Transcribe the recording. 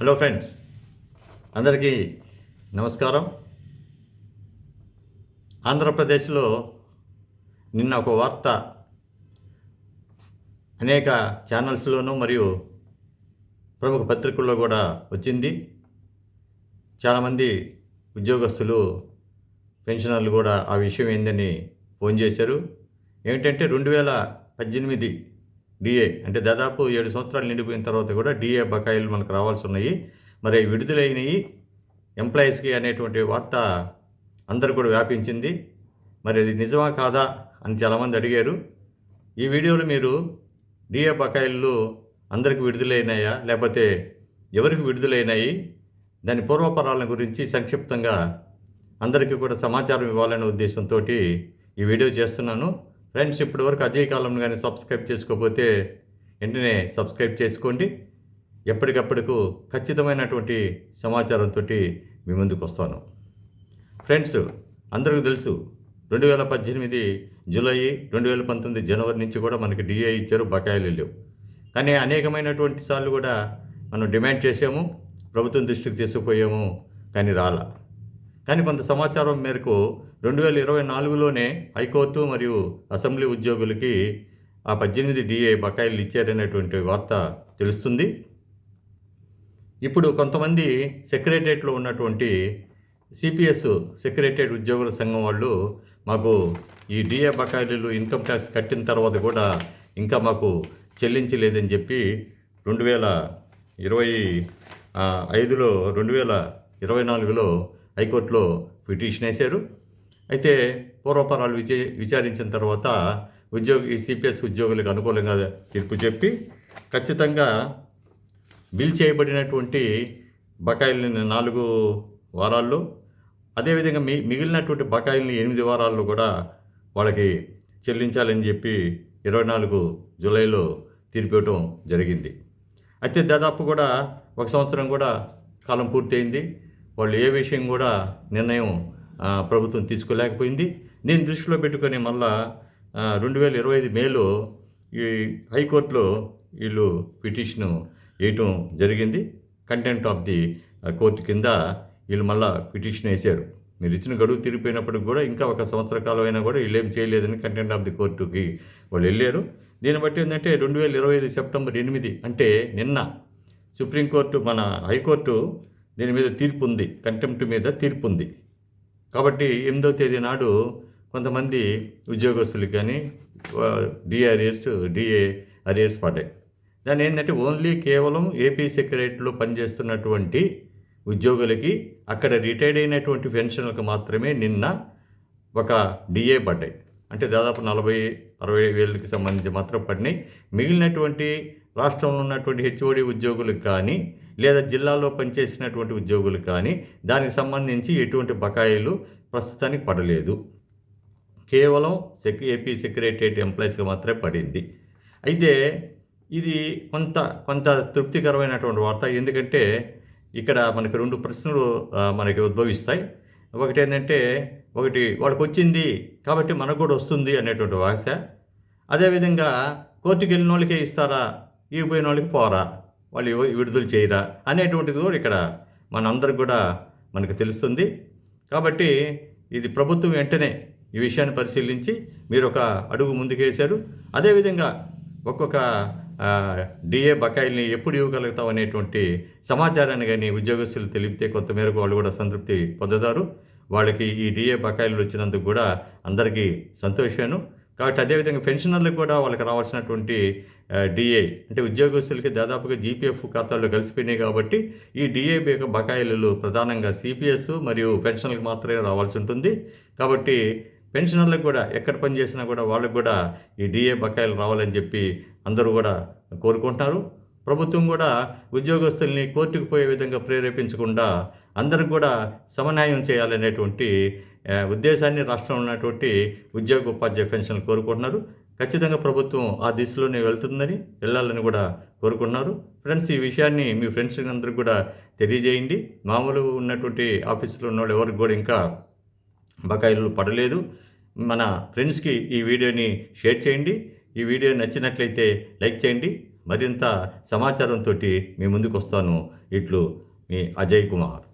Hello friends అందరికీ నమస్కారం. ఆంధ్రప్రదేశ్లో నిన్న ఒక వార్త అనేక ఛానల్స్లోనూ మరియు ప్రముఖ పత్రికల్లో కూడా వచ్చింది. చాలామంది ఉద్యోగస్తులు పెన్షనర్లు కూడా ఆ విషయం ఏందని ఫోన్ చేశారు. ఏమిటంటే రెండు వేల పద్దెనిమిది డిఏ. అంటే దాదాపు ఏడు సంవత్సరాలు నిండిపోయిన తర్వాత కూడా డిఏ బకాయిలు మనకు రావాల్సి ఉన్నాయి. మరి విడుదలైనవి ఎంప్లాయీస్కి అనేటువంటి వార్త అందరు కూడా వ్యాపించింది. మరి అది నిజమా కాదా అని చాలామంది అడిగారు. ఈ వీడియోలో మీరు డిఏ బకాయిలు అందరికి విడుదలైనాయా? లేకపోతే ఎవరికి విడుదలైనాయి? దాని పూర్వపరాల గురించి సంక్షిప్తంగా అందరికీ కూడా సమాచారం ఇవ్వాలనే ఉద్దేశంతో ఈ వీడియో చేస్తున్నాను. ఫ్రెండ్స్ ఇప్పటివరకు అజయ్ కాలం కానీ సబ్స్క్రైబ్ చేసుకోకపోతే వెంటనే సబ్స్క్రైబ్ చేసుకోండి. ఎప్పటికప్పటికు ఖచ్చితమైనటువంటి సమాచారంతో మీ ముందుకు వస్తాను. ఫ్రెండ్స్ అందరికీ తెలుసు రెండు వేల పద్దెనిమిది జూలై రెండు వేల పంతొమ్మిది జనవరి నుంచి కూడా మనకి డిఏ ఇచ్చారు బకాయిలు లేవు. కానీ అనేకమైనటువంటి సార్లు కూడా మనం డిమాండ్ చేసాము ప్రభుత్వం దృష్టికి తీసుకుపోయాము కానీ రాలా. కానీ కొంత సమాచారం మేరకు రెండు వేల ఇరవై నాలుగులోనే హైకోర్టు మరియు అసెంబ్లీ ఉద్యోగులకి ఆ పద్దెనిమిది డిఏ బకాయిలు ఇచ్చారనేటువంటి వార్త తెలుస్తుంది. ఇప్పుడు కొంతమంది సెక్రటరియట్లో ఉన్నటువంటి సిపిఎస్ సెక్రటరియట్ ఉద్యోగుల సంఘం వాళ్ళు మాకు ఈ డిఏ బకాయిలు ఇన్కమ్ ట్యాక్స్ కట్టిన తర్వాత కూడా ఇంకా మాకు చెల్లించలేదని చెప్పి రెండు వేల ఇరవై ఐదులో రెండు వేల ఇరవై నాలుగులో హైకోర్టులో పిటిషన్ వేశారు. అయితే పూర్వపరాలు విచే విచారించిన తర్వాత ఉద్యోగి సిపిఎస్ ఉద్యోగులకు అనుకూలంగా తీర్పు చెప్పి ఖచ్చితంగా బిల్ చేయబడినటువంటి బకాయిలని నాలుగు వారాల్లో అదేవిధంగా మి మిగిలినటువంటి బకాయిల్ని ఎనిమిది వారాల్లో కూడా వాళ్ళకి చెల్లించాలని చెప్పి ఇరవై నాలుగు జూలైలో తీర్పు ఇవ్వటం జరిగింది. అయితే దాదాపు కూడా ఒక సంవత్సరం కూడా కాలం పూర్తయింది. వాళ్ళు ఏ విషయం కూడా నిర్ణయం ప్రభుత్వం తీసుకోలేకపోయింది. దీన్ని దృష్టిలో పెట్టుకొని మళ్ళా రెండు వేల ఇరవై ఐదు మేలో ఈ హైకోర్టులో వీళ్ళు పిటిషను వేయటం జరిగింది. కంటెంట్ ఆఫ్ ది కోర్టు కింద వీళ్ళు మళ్ళా పిటిషన్ వేశారు. మీరు ఇచ్చిన గడువు తిరిగిపోయినప్పటికి కూడా ఇంకా ఒక సంవత్సర కాలం అయినా కూడా వీళ్ళు ఏం చేయలేదని కంటెంట్ ఆఫ్ ది కోర్టుకి వాళ్ళు వెళ్ళారు. దీన్ని బట్టి ఏంటంటే రెండు వేల ఇరవై ఐదు సెప్టెంబర్ ఎనిమిది అంటే నిన్న సుప్రీంకోర్టు మన హైకోర్టు దీని మీద తీర్పు ఉంది కంటెంప్ట్ మీద తీర్పు ఉంది కాబట్టి ఎనిమిదో తేదీ నాడు కొంతమంది ఉద్యోగస్తులకు కానీ డిఆర్ఎస్ డిఏ అరియర్స్ పడ్డాయి. దాని ఏంటంటే ఓన్లీ కేవలం ఏపీ సెక్రటరీలో పనిచేస్తున్నటువంటి ఉద్యోగులకి అక్కడ రిటైర్డ్ అయినటువంటి పెన్షన్లకు మాత్రమే నిన్న ఒక డిఏ పడ్డాయి. అంటే దాదాపు నలభై అరవై వేలకి సంబంధించి మాత్రం పడినాయి. మిగిలినటువంటి రాష్ట్రంలో ఉన్నటువంటి హెచ్ఓడి ఉద్యోగులకు కానీ లేదా జిల్లాలో పనిచేసినటువంటి ఉద్యోగులకు కానీ దానికి సంబంధించి ఎటువంటి బకాయిలు ప్రస్తుతానికి పడలేదు. కేవలం సెక్ ఏపీ సెక్రటరియట్ ఎంప్లాయీస్కి మాత్రమే పడింది. అయితే ఇది కొంత కొంత తృప్తికరమైనటువంటి వార్త. ఎందుకంటే ఇక్కడ మనకి రెండు ప్రశ్నలు మనకి ఉద్భవిస్తాయి. ఒకటి ఏంటంటే ఒకటి వాళ్ళకి వచ్చింది కాబట్టి మనకు కూడా వస్తుంది అనేటువంటి ఆశ అదేవిధంగా కోర్టుకి వెళ్ళిన వాళ్ళకే ఇస్తారా? ఇవ్వబోయిన వాళ్ళకి పోరా? వాళ్ళు విడుదల చేయరా? అనేటువంటిది కూడా ఇక్కడ మనందరికి కూడా మనకు తెలుస్తుంది. కాబట్టి ఇది ప్రభుత్వం వెంటనే ఈ విషయాన్ని పరిశీలించి మీరు ఒక అడుగు ముందుకేశారు. అదేవిధంగా ఒక్కొక్క డిఏ బకాయిల్ని ఎప్పుడు ఇవ్వగలుగుతాం అనేటువంటి సమాచారాన్ని కానీ ఉద్యోగస్తులు తెలిపితే కొంతమేరకు వాళ్ళు కూడా సంతృప్తి పొందుతారు. వాళ్ళకి ఈ డిఏ బకాయిలు వచ్చినందుకు కూడా అందరికీ సంతోషాను కాబట్టి అదేవిధంగా పెన్షనర్లకు కూడా వాళ్ళకి రావాల్సినటువంటి డిఏ అంటే ఉద్యోగస్తులకి దాదాపుగా జీపీఎఫ్ ఖాతాల్లో కలిసిపోయినాయి కాబట్టి ఈ డిఏ బకాయిలు ప్రధానంగా సిపిఎస్ మరియు పెన్షన్లకు మాత్రమే రావాల్సి ఉంటుంది. కాబట్టి పెన్షనర్లకు కూడా ఎక్కడ పని చేసినా కూడా వాళ్ళకు కూడా ఈ డిఏ బకాయిలు రావాలని చెప్పి అందరూ కూడా కోరుకుంటున్నారు ప్రభుత్వం కూడా ఉద్యోగస్తుల్ని కోర్టుకు పోయే విధంగా ప్రేరేపించకుండా అందరికి కూడా సమన్యాయం చేయాలనేటువంటి ఉద్దేశాన్ని రాష్ట్రంలో ఉన్నటువంటి ఉద్యోగ ఉపాధ్యాయ పెన్షన్లు కోరుకుంటున్నారు. ఖచ్చితంగా ప్రభుత్వం ఆ దిశలోనే వెళ్తుందని వెళ్ళాలని కూడా కోరుకుంటున్నారు ఫ్రెండ్స్ ఈ విషయాన్ని మీ ఫ్రెండ్స్ అందరికి కూడా తెలియజేయండి. మామూలు ఉన్నటువంటి ఆఫీసులో ఉన్న వాళ్ళు ఎవరికి కూడా ఇంకా బకాయిలు పడలేదు. మన ఫ్రెండ్స్కి ఈ వీడియోని షేర్ చేయండి. ఈ వీడియో నచ్చినట్లయితే లైక్ చేయండి. మరింత సమాచారంతో మీ ముందుకు వస్తాను ఇట్లు మీ అజయ్ కుమార్.